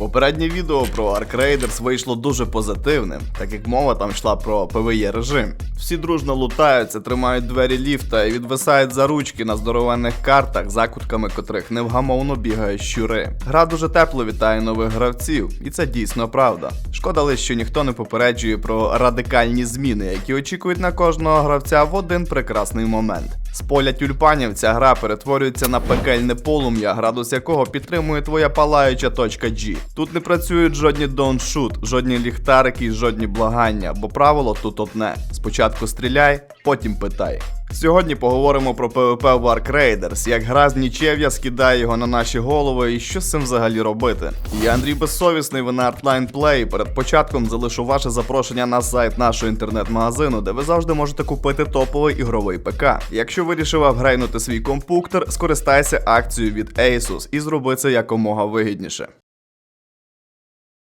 Попереднє відео про Ark Raiders вийшло дуже позитивним, так як мова там йшла про PvE режим. Всі дружно лутаються, тримають двері ліфта і відвисають за ручки на здоровенних картах, закутками котрих невгамовно бігають щури. Гра дуже тепло вітає нових гравців, і це дійсно правда. Шкода лише, що ніхто не попереджує про радикальні зміни, які очікують на кожного гравця в один прекрасний момент. З поля тюльпанів ця гра перетворюється на пекельне полум'я, градус якого підтримує твоя палаюча точка G. Тут не працюють жодні don't жодні ліхтарики і жодні благання, бо правило тут одне: спочатку стріляй, потім питай. Сьогодні поговоримо про PvP в Raiders, як гра з нічев'я скидає його на наші голови і що з цим взагалі робити. Я Андрій Безсовісний, ви на Artline Play. Перед початком залишу ваше запрошення на сайт нашого інтернет-магазину, де ви завжди можете купити топовий ігровий ПК. Якщо вирішив апгрейнути свій компуктер, скористайся акцією від Asus і зроби це якомога вигідніше.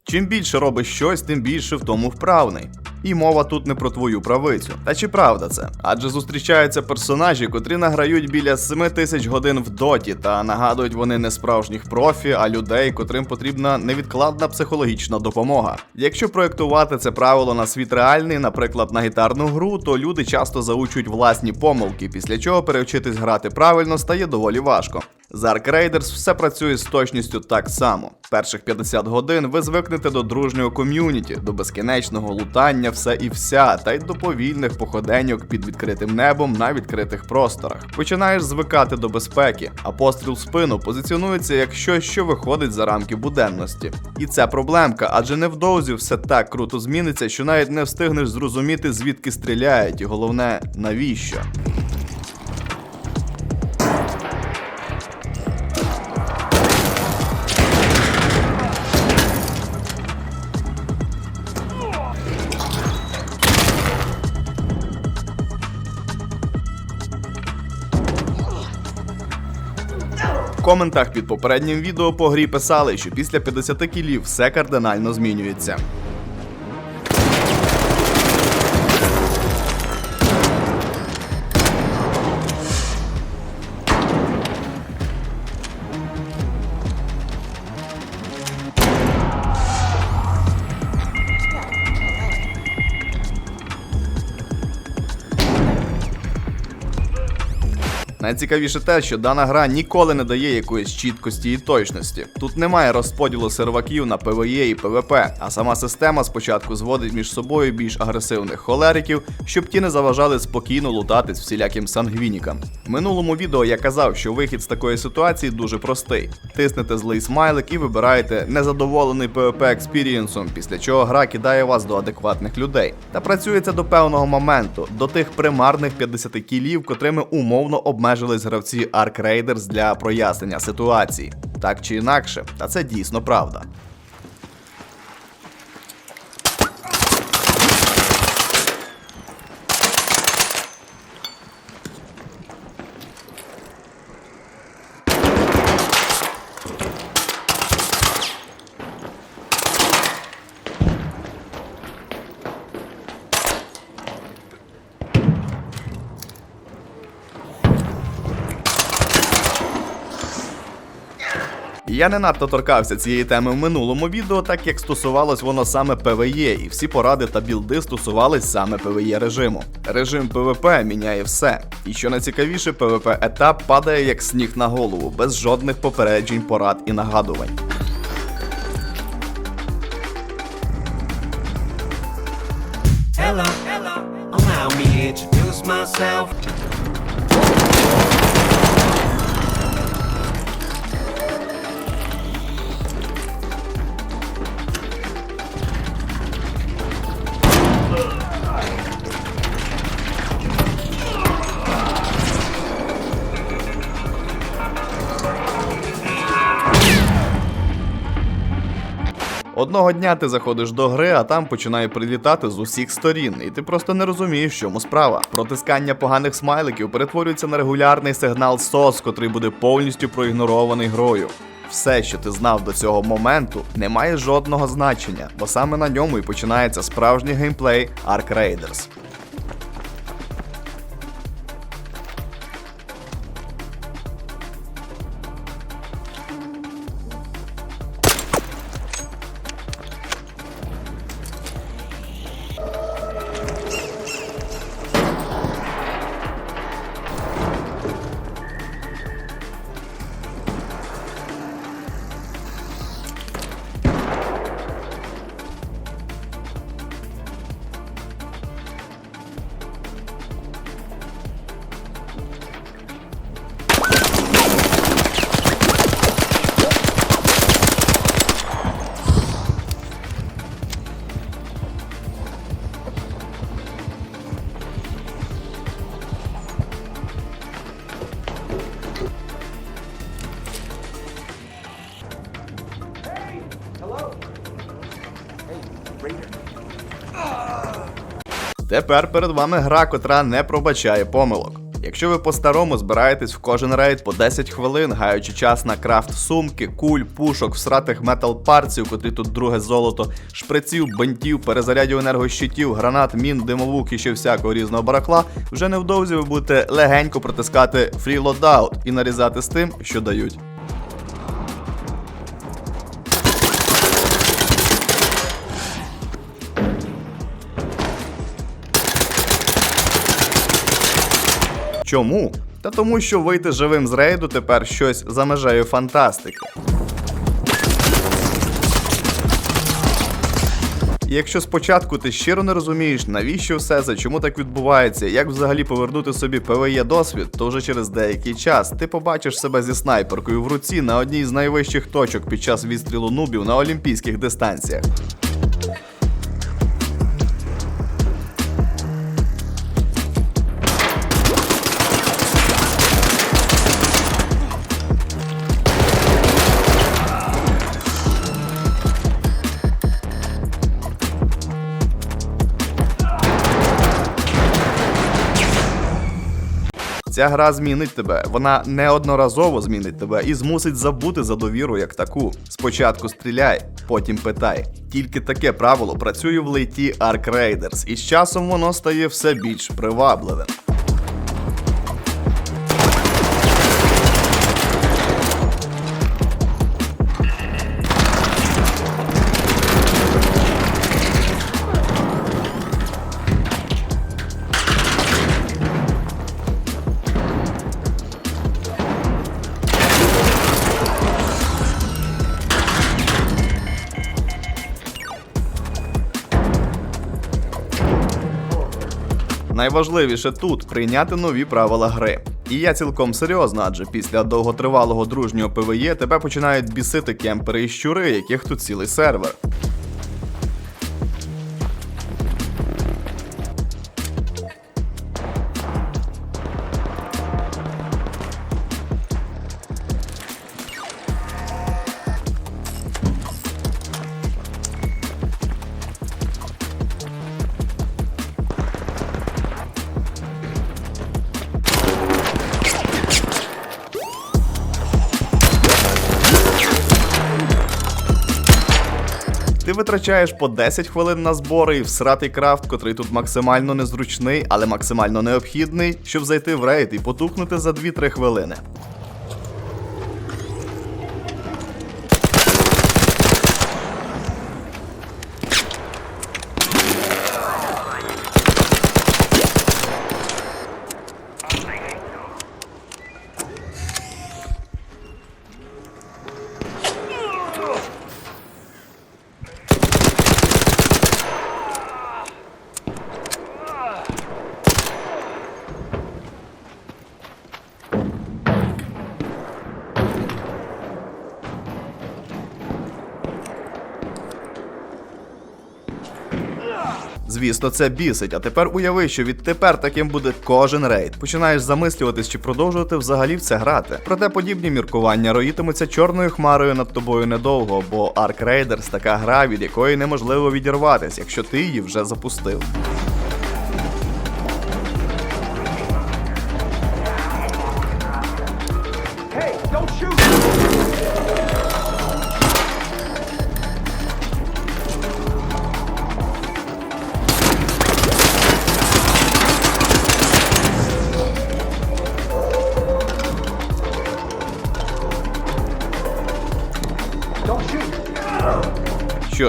Чим більше робиш щось, тим більше в тому вправний. І мова тут не про твою правицю. Та чи правда це? Адже зустрічаються персонажі, котрі награють біля 7 тисяч годин в доті, та нагадують вони не справжніх профі, а людей, котрим потрібна невідкладна психологічна допомога. Якщо проєктувати це правило на світ реальний, наприклад, на гітарну гру, то люди часто заучують власні помилки, після чого перевчитись грати правильно стає доволі важко. З Raiders все працює з точністю так само. Перших 50 годин ви звикнете до дружнього ком'юніті, до безкінечного лутання, все і вся, та й до повільних походеньок під відкритим небом на відкритих просторах. Починаєш звикати до безпеки, а постріл в спину позиціонується як щось, що виходить за рамки буденності. І це проблемка, адже невдовзі все так круто зміниться, що навіть не встигнеш зрозуміти, звідки стріляють, і головне, навіщо. Коментах під попереднім відео по грі писали, що після 50 кілів все кардинально змінюється. Найцікавіше те, що дана гра ніколи не дає якоїсь чіткості і точності. Тут немає розподілу серваків на PvE і PvP, а сама система спочатку зводить між собою більш агресивних холериків, щоб ті не заважали спокійно лутатись всіляким сангвінікам. В минулому відео я казав, що вихід з такої ситуації дуже простий: тиснете злий смайлик і вибираєте незадоволений PvP експірієнсом, після чого гра кидає вас до адекватних людей. Та працює це до певного моменту, до тих примарних 50 кілів, котрими умовно обмежились гравці Ark Raiders для прояснення ситуації. Так чи інакше, та це дійсно правда. Я не надто торкався цієї теми в минулому відео, так як стосувалось воно саме PvE, і всі поради та білди стосувались саме PvE режиму. Режим PvP міняє все. І що найцікавіше, PvP етап падає як сніг на голову, без жодних попереджень, порад і нагадувань. Hello, allow me introduce myself. Одного дня ти заходиш до гри, а там починає прилітати з усіх сторін, і ти просто не розумієш, чому справа. Протискання поганих смайликів перетворюється на регулярний сигнал SOS, котрий буде повністю проігнорований грою. Все, що ти знав до цього моменту, не має жодного значення, бо саме на ньому і починається справжній геймплей Ark Raiders. Тепер перед вами гра, котра не пробачає помилок. Якщо ви по-старому збираєтесь в кожен рейд по 10 хвилин, гаючи час на крафт сумки, куль, пушок, всратих метал парців, котрі тут друге золото, шприців, бентів, перезарядів енергощитів, гранат, мін, димовук і ще всякого різного барахла, вже невдовзі ви будете легенько протискати фрілодаут і нарізати з тим, що дають. Чому? Та тому, що вийти живим з рейду тепер щось за межею фантастики. Якщо спочатку ти щиро не розумієш, навіщо все це, чому так відбувається, як взагалі повернути собі ПВЄ досвід, то вже через деякий час ти побачиш себе зі снайперкою в руці на одній з найвищих точок під час відстрілу нубів на олімпійських дистанціях. Ця гра змінить тебе. Вона неодноразово змінить тебе і змусить забути за довіру як таку. Спочатку стріляй, потім питай. Тільки таке правило працює в лейті Ark Raiders, і з часом воно стає все більш привабливим. Найважливіше тут прийняти нові правила гри. І я цілком серйозно, адже після довготривалого дружнього ПВЄ тебе починають бісити кемпери і щури, яких тут цілий сервер. Витрачаєш по 10 хвилин на збори і всратий крафт, котрий тут максимально незручний, але максимально необхідний, щоб зайти в рейд і потухнути за 2-3 хвилини. Звісно, це бісить, а тепер уяви, що відтепер таким буде кожен рейд. Починаєш замислюватись, чи продовжувати взагалі в це грати. Проте подібні міркування роїтимуться чорною хмарою над тобою недовго, бо Ark Raiders така гра, від якої неможливо відірватися, якщо ти її вже запустив. Що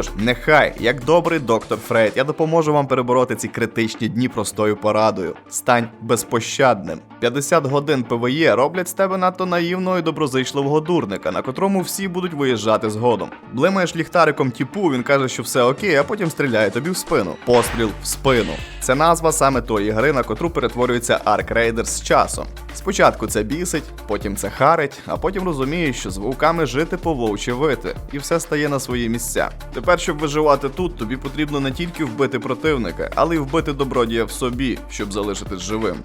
ж, нехай, як добрий доктор Фрейд, я допоможу вам перебороти ці критичні дні простою порадою. Стань безпощадним. 50 годин ПВЄ роблять з тебе надто наївного і доброзичливого дурника, на котрому всі будуть виїжджати згодом. Блимаєш ліхтариком тіпу, він каже, що все окей, а потім стріляє тобі в спину. Постріл в спину. Це назва саме тої гри, на котру перетворюється Ark Raiders з часом. Спочатку це бісить, потім це харить, а потім розумієш, що з вовками жити по вовче вити, і все стає на свої місця. Тепер, щоб виживати тут, тобі потрібно не тільки вбити противника, але й вбити добродія в собі, щоб залишитись живим.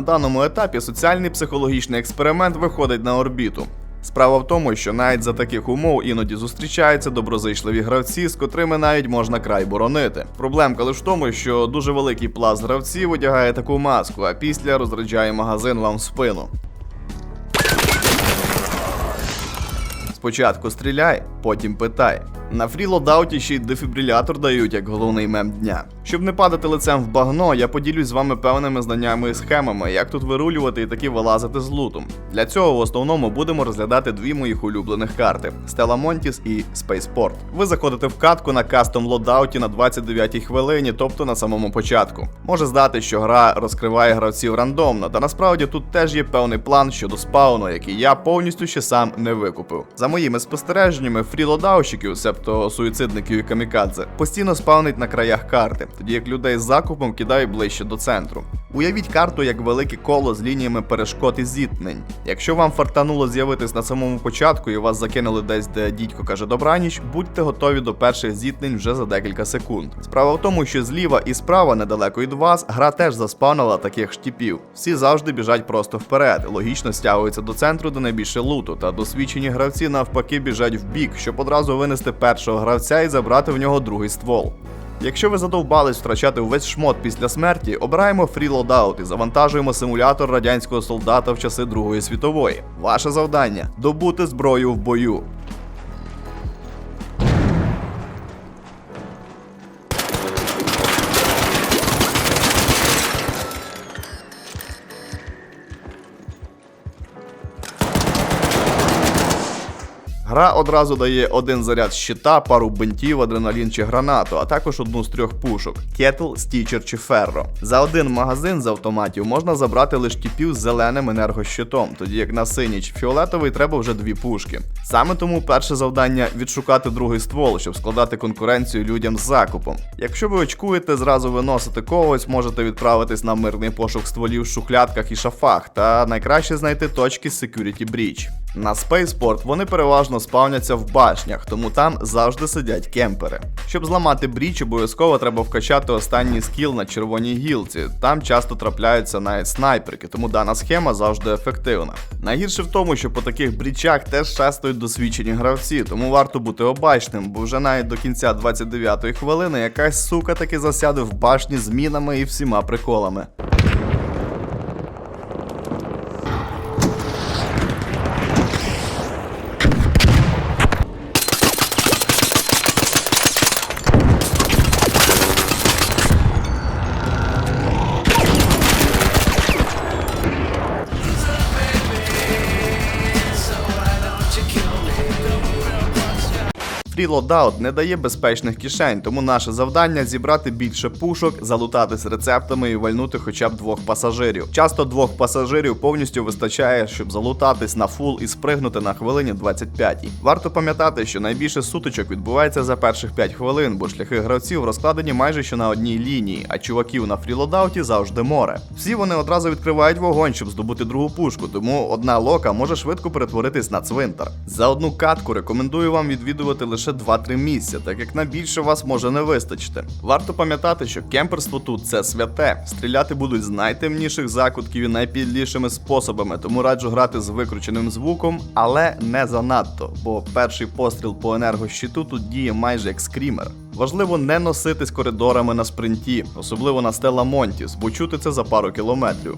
На даному етапі соціальний психологічний експеримент виходить на орбіту. Справа в тому, що навіть за таких умов іноді зустрічаються доброзичливі гравці, з котрими навіть можна край боронити. Проблемка лише в тому, що дуже великий пласт гравців одягає таку маску, а після розряджає магазин вам в спину. Спочатку стріляй, потім питай. На фрілодауті ще й дефібрилятор дають як головний мем дня. Щоб не падати лицем в багно, я поділюсь з вами певними знаннями і схемами, як тут вирулювати і таки вилазити з лутом. Для цього в основному будемо розглядати дві моїх улюблених карти: Stella Montis і Spaceport. Ви заходите в катку на кастом лодауті на 29-й хвилині, тобто на самому початку. Може здати, що гра розкриває гравців рандомно, та насправді тут теж є певний план щодо спауну, який я повністю ще сам не викупив. За моїми спостереженнями, фрілодаущиків, себто суїцидників і камікадзе, постійно спавнить на краях карти, тоді як людей з закупом кидають ближче до центру. Уявіть карту як велике коло з лініями перешкод і зіткнень. Якщо вам фартануло з'явитись на самому початку і вас закинули десь, де дідько каже добраніч, будьте готові до перших зіткнень вже за декілька секунд. Справа в тому, що зліва і справа недалеко від вас гра теж заспавнила таких штіпів. Всі завжди біжать просто вперед, логічно стягуються до центру, де найбільше луту, та досвідчені гравці навпаки біжать в бік, щоб одразу винести першого гравця і забрати в нього другий ствол. Якщо ви задовбались втрачати увесь шмот після смерті, обираємо фрілодаут і завантажуємо симулятор радянського солдата в часи Другої світової. Ваше завдання добути зброю в бою. Гра одразу дає один заряд щита, пару бинтів, адреналін чи гранату, а також одну з трьох пушок: кетл, стічер чи ферро. За один магазин з автоматів можна забрати лише тіпів з зеленим енергощитом, тоді як на синій чи фіолетовий треба вже дві пушки. Саме тому перше завдання відшукати другий ствол, щоб складати конкуренцію людям з закупом. Якщо ви очкуєте, зразу виносити когось, можете відправитись на мирний пошук стволів в шухлядках і шафах, та найкраще знайти точки Security Breach. На Spaceport вони переважно спавняться в башнях, тому там завжди сидять кемпери. Щоб зламати бріч, обов'язково треба вкачати останній скіл на червоній гілці. Там часто трапляються навіть снайперки, тому дана схема завжди ефективна. Найгірше в тому, що по таких брічах теж шастують досвідчені гравці, тому варто бути обачним, бо вже навіть до кінця 29-ї хвилини якась сука таки засяде в башні з мінами і всіма приколами. Фрілодаут не дає безпечних кишень, тому наше завдання зібрати більше пушок, залутатись рецептами і вальнути хоча б двох пасажирів. Часто двох пасажирів повністю вистачає, щоб залутатись на фул і спригнути на хвилині 25. Варто пам'ятати, що найбільше сутичок відбувається за перших 5 хвилин, бо шляхи гравців розкладені майже що на одній лінії, а чуваків на фрілодауті завжди море. Всі вони одразу відкривають вогонь, щоб здобути другу пушку, тому одна лока може швидко перетворитись на цвинтар. За одну катку рекомендую вам відвідувати лише 2-3 місця, так як на більше вас може не вистачити. Варто пам'ятати, що кемперство тут це святе. Стріляти будуть з найтемніших закутків і найпідлішими способами, тому раджу грати з викрученим звуком, але не занадто, бо перший постріл по енергощиту тут діє майже як скрімер. Важливо не носитись коридорами на спринті, особливо на Стелла Монтіс, бо чути це за пару кілометрів.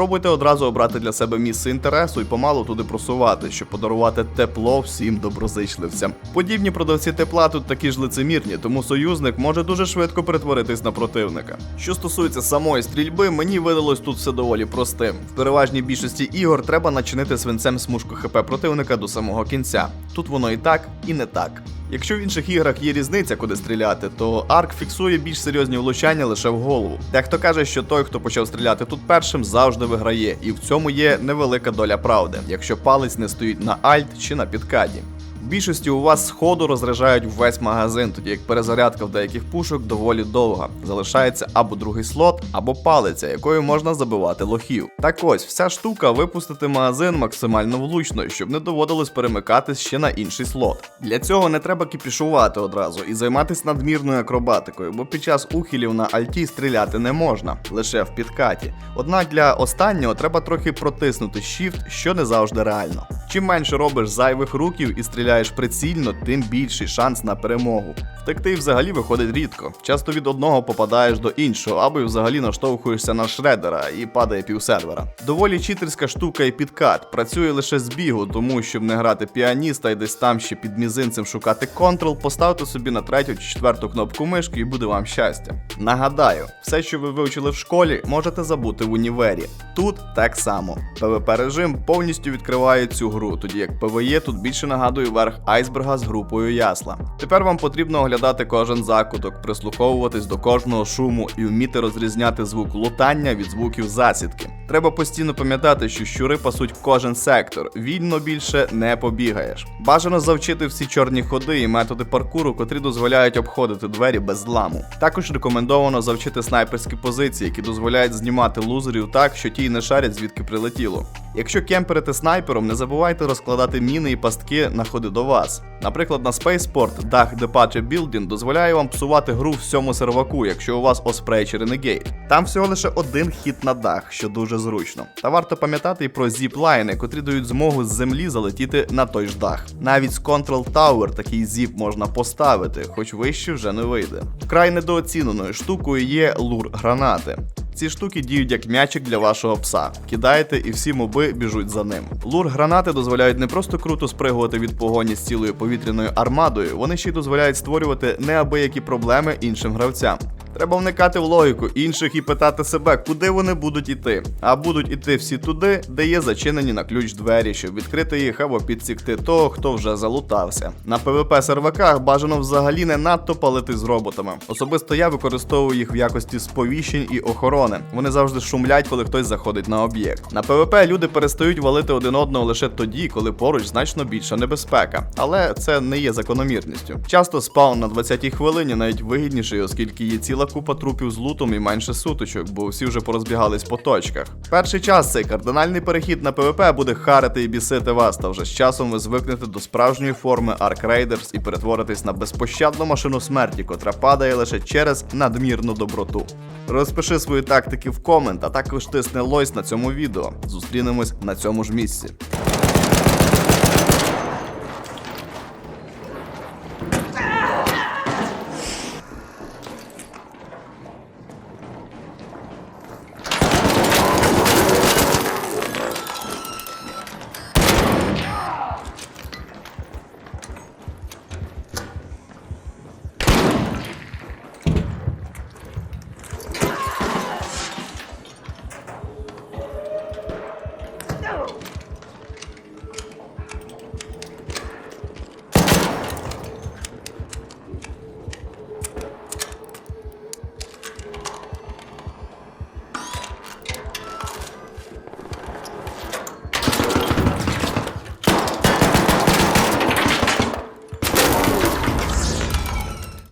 Спробуйте одразу обрати для себе місце інтересу і помалу туди просувати, щоб подарувати тепло всім доброзичливцям. Подібні продавці тепла тут такі ж лицемірні, тому союзник може дуже швидко перетворитись на противника. Що стосується самої стрільби, мені видалось тут все доволі простим. В переважній більшості ігор треба начинити свинцем смужку ХП противника до самого кінця. Тут воно і так, і не так. Якщо в інших іграх є різниця, куди стріляти, то арк фіксує більш серйозні влучання лише в голову. Дехто каже, що той, хто почав стріляти тут першим, завжди виграє, і в цьому є невелика доля правди, якщо палець не стоїть на альт чи на підкаді. Більшості у вас сходу розряджають весь магазин, тоді як перезарядка в деяких пушок доволі довга. Залишається або другий слот, або палиця, якою можна забивати лохів. Так ось, вся штука випустити магазин максимально влучно, щоб не доводилось перемикатись ще на інший слот. Для цього не треба кіпішувати одразу і займатися надмірною акробатикою, бо під час ухилів на альті стріляти не можна, лише в підкаті. Однак для останнього треба трохи протиснути shift, що не завжди реально. Чим менше робиш зайвих руків і стріляєш прицільно, тим більший шанс на перемогу. Втекти взагалі виходить рідко. Часто від одного попадаєш до іншого, або й взагалі наштовхуєшся на шредера і падає півсервера. Доволі читерська штука і підкат. Працює лише з бігу, тому щоб не грати піаніста і десь там ще під мізинцем шукати контрол, поставте собі на третю чи четверту кнопку мишки і буде вам щастя. Нагадаю, все, що ви вивчили в школі, можете забути в універі. Тут так само. ПВП режим повністю відкриває цю гру, тоді як ПВЕ тут більше нагадує верх айсберга з групою ясла. Тепер вам потрібно оглядати кожен закуток, прислуховуватись до кожного шуму і вміти розрізняти звук лутання від звуків засідки. Треба постійно пам'ятати, що щури пасуть кожен сектор. Вільно більше не побігаєш. Бажано завчити всі чорні ходи і методи паркуру, котрі дозволяють обходити двері без зламу. Також рекомендовано завчити снайперські позиції, які дозволяють знімати лузерів так, що ті й не шарять звідки прилетіло. Якщо кемперите снайпером, не забувайте розкладати міни і пастки на ходи до вас. Наприклад, на Spaceport дах Departure Building дозволяє вам псувати гру всьому серваку, якщо у вас Osprey чи Renegade. Там всього лише один хід на дах, що дуже зручно. Та варто пам'ятати і про зіп-лайни, котрі дають змогу з землі залетіти на той ж дах. Навіть з Control Tower такий зіп можна поставити, хоч вище вже не вийде. Вкрай недооціненою штукою є лур гранати. Ці штуки діють як м'ячик для вашого пса. Кидаєте і всі моби біжуть за ним. Лур гранати дозволяють не просто круто спригувати від погоні з цілою повітряною армадою, вони ще й дозволяють створювати неабиякі проблеми іншим гравцям. Треба вникати в логіку інших і питати себе, куди вони будуть іти. А будуть іти всі туди, де є зачинені на ключ двері, щоб відкрити їх або підсікти того, хто вже залутався. На ПВП серваках бажано взагалі не надто палити з роботами. Особисто я використовую їх в якості сповіщень і охорони. Вони завжди шумлять, коли хтось заходить на об'єкт. На ПВП люди перестають валити один одного лише тоді, коли поруч значно більша небезпека. Але це не є закономірністю. Часто спаун на 20-й хвилині навіть вигідніший, оскільки є ціла купа трупів з лутом і менше суточок, бо всі вже порозбігались по точках. Перший час цей кардинальний перехід на ПВП буде харити і бісити вас, та вже з часом ви звикнете до справжньої форми Ark Raiders і перетворитесь на безпощадну машину смерті, котра падає лише через надмірну доброту. Розпиши свої тактики в комент, а також тисни лойс на цьому відео. Зустрінемось на цьому ж місці.